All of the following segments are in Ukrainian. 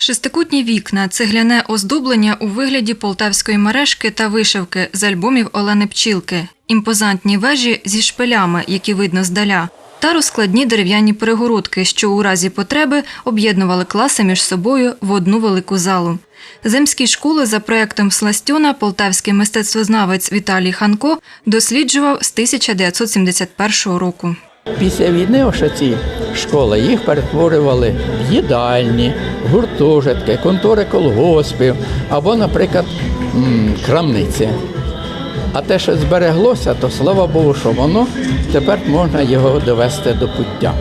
Шестикутні вікна, цегляне оздоблення у вигляді полтавської мережки та вишивки з альбомів Олени Пчілки, імпозантні вежі зі шпилями, які видно здаля, та розкладні дерев'яні перегородки, що у разі потреби об'єднували класи між собою в одну велику залу. Земські школи за проектом Сластьона полтавський мистецтвознавець Віталій Ханко досліджував з 1971 року. Після війни ці школи їх перетворювали в їдальні, гуртожитки, контори колгоспів або, наприклад, крамниці. А те, що збереглося, то слава Богу, що воно тепер можна його довести до пуття.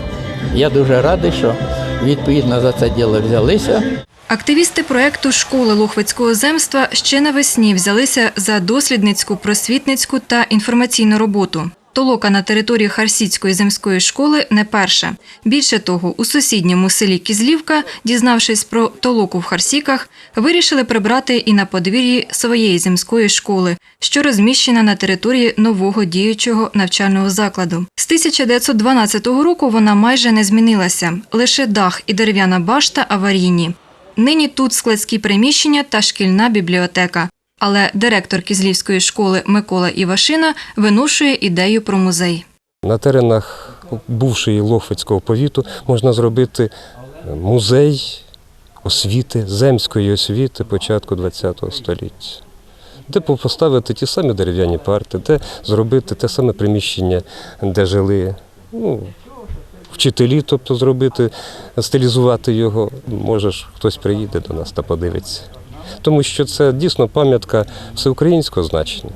Я дуже радий, що відповідно за це діло взялися. Активісти проекту школи Лохвицького земства ще навесні взялися за дослідницьку, просвітницьку та інформаційну роботу. Толока на території Харсіцької земської школи не перша. Більше того, у сусідньому селі Кізлівка, дізнавшись про толоку в Харсіках, вирішили прибрати і на подвір'ї своєї земської школи, що розміщена на території нового діючого навчального закладу. З 1912 року вона майже не змінилася, лише дах і дерев'яна башта аварійні. Нині тут складські приміщення та шкільна бібліотека. Але директор Кізлівської школи Микола Івашина виношує ідею про музей. На теренах бувшої Лохвицького повіту можна зробити музей освіти, земської освіти початку ХХ століття, де поставити ті самі дерев'яні парти, де зробити те саме приміщення, де жили ну, вчителі, тобто зробити, стилізувати його. Може хтось приїде до нас та подивиться. Тому що це дійсно пам'ятка всеукраїнського значення.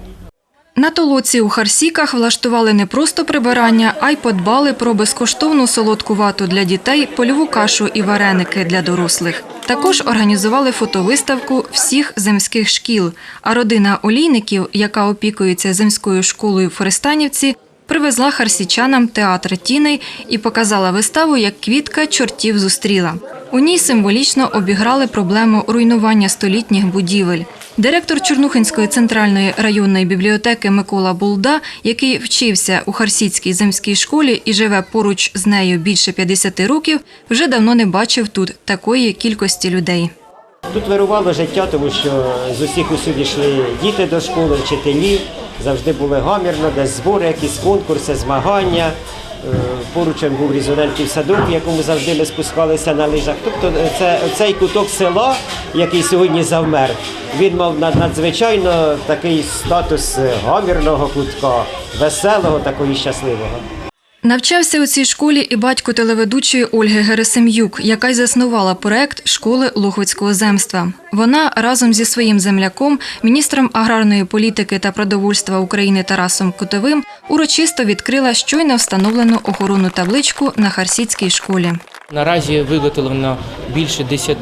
На толоці у Харсіках влаштували не просто прибирання, а й подбали про безкоштовну солодку вату для дітей, польову кашу і вареники для дорослих. Також організували фотовиставку всіх земських шкіл. А родина олійників, яка опікується земською школою в Фористанівці, привезла харсічанам театр тіней і показала виставу, як квітка чортів зустріла. У ній символічно обіграли проблему руйнування столітніх будівель. Директор Чорнухинської центральної районної бібліотеки Микола Булда, який вчився у Харсіцькій земській школі і живе поруч з нею більше 50 років, вже давно не бачив тут такої кількості людей. Тут вирувало життя, тому що з усіх усюди йшли діти до школи, вчителі, завжди були гамірно, десь збори, якісь конкурси, змагання. Е, Поруч був різоненький садок, в якому завжди ми спускалися на лижах. Тобто е, це, цей куток села, який сьогодні завмер, він мав надзвичайно такий статус гамірного кутка, веселого, такого і щасливого. Навчався у цій школі і батько телеведучої Ольги Герасим'юк, яка й заснувала проект школи Лохвицького земства. Вона разом зі своїм земляком, міністром аграрної політики та продовольства України Тарасом Кутовим, урочисто відкрила щойно встановлену охоронну табличку на Харсіцькій школі. Наразі виготовлено більше 10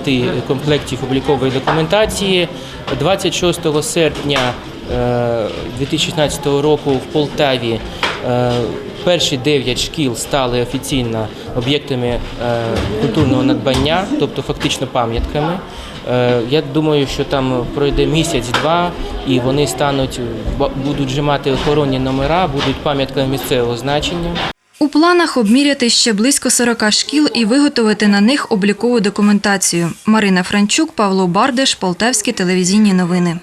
комплектів облікової документації. 26 серпня е, 2016 року в Полтаві е, перші 9 шкіл стали офіційно об'єктами е, культурного надбання, тобто фактично пам'ятками. Е, Я думаю, що там пройде місяць-два, і вони стануть будуть вже мати охоронні номера, будуть пам'ятками місцевого значення. У планах обміряти ще близько 40 шкіл і виготовити на них облікову документацію. Марина Франчук, Павло Бардеш, Полтавські телевізійні новини.